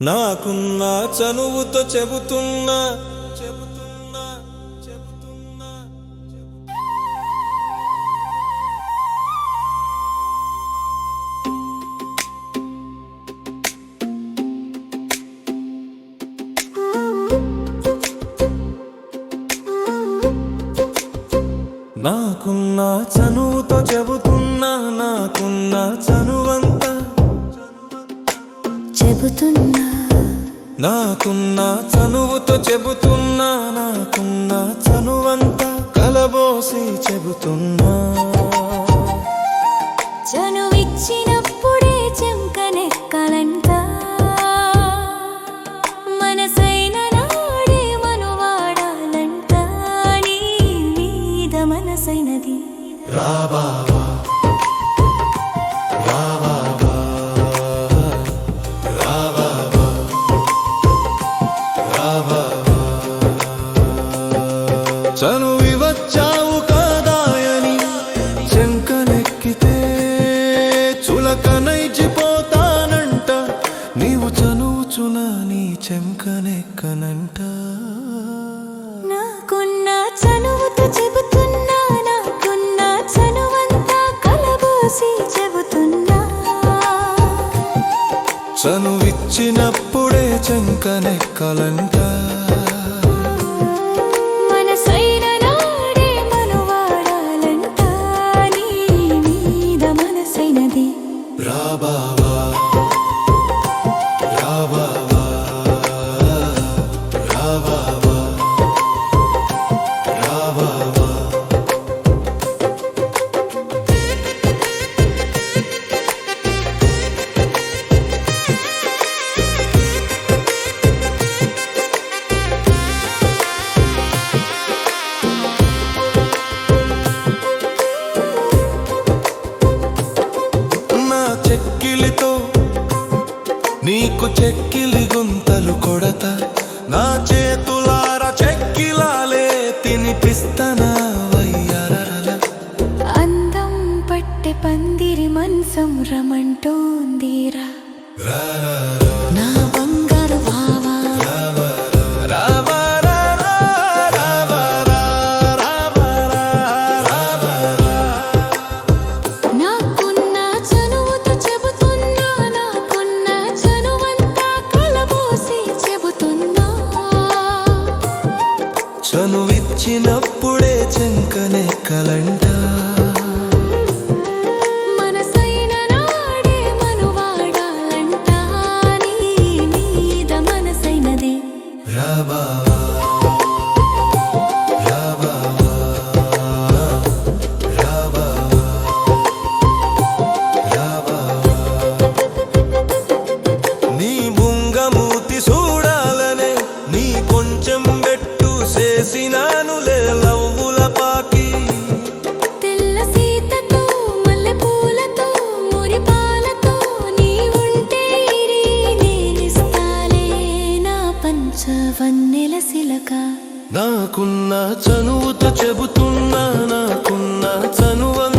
నాకున్న చనువుతో చెబుతున్నా చెబుతున్నా చెబుతున్నా నాకున్న చనువుతో చెబుతున్నా నాకున్న చనువంతా చెబుతున్నా. నాకున్న చనువుతో చెబుతున్నా నాకున్న చనువంతా కలబోసి చెబుతున్నా. చనువిచ్చినప్పుడే చెంకనెక్కలంట మనసైన నాడే మనువాడాలంట. నీ మీద మనసైనది. రాబావా చనువి వచ్చావు కాదాయని చెంకనెక్కితే చులకనైచిపోతానంట. నీవు చనువుచున నీ చెంకనెక్కనంట నాకున్న చనువుతో చెబుతున్నా నాకున్న చనువంతా కలబోసి చెబుతున్నా. చనువిచ్చినప్పుడే చెంకనెక్కలంట రాబావా రాబావా నీకు చెక్కిలి గుంతలు కొడత. నా చేతులార చెక్కిలాలే తినిపిస్తనా అందం పట్టె పందిరి మనసం రమంటోందిరా. నా చనువిచ్చినప్పుడే చెంకనెక్కలంట మనసైన నాడే పంచవన్నెల సిలక నాకున్న చనువుతో చెబుతున్నా నాకున్న చనువంతా